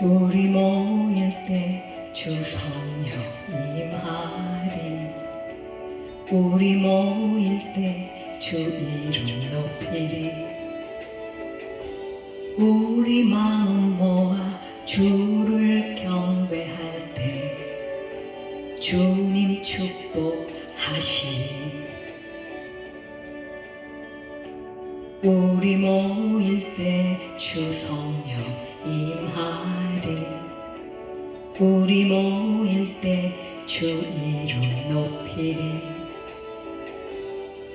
우리 모일 때 주성령 임하리 우리 모일 때 주 이름 높이리. 우리 마음 모아 주를 경배할 때 주님 축복하시리. 우리 모일 때 주 성령 임하리 우리 모일 때 주 이름 높이리.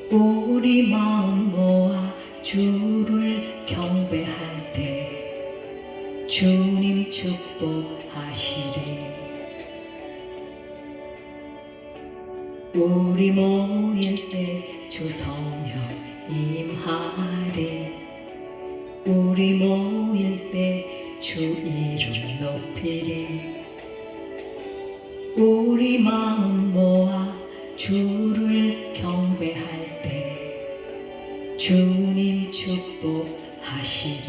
우리 마음 모아 주를 경배할 때 주님 축복하시리. 우리 모일 때 주 성령 임하리. 우리 모일 때 주 이름 높이리 우리 마음 모아 주를 경배할 때 주님 축복하시리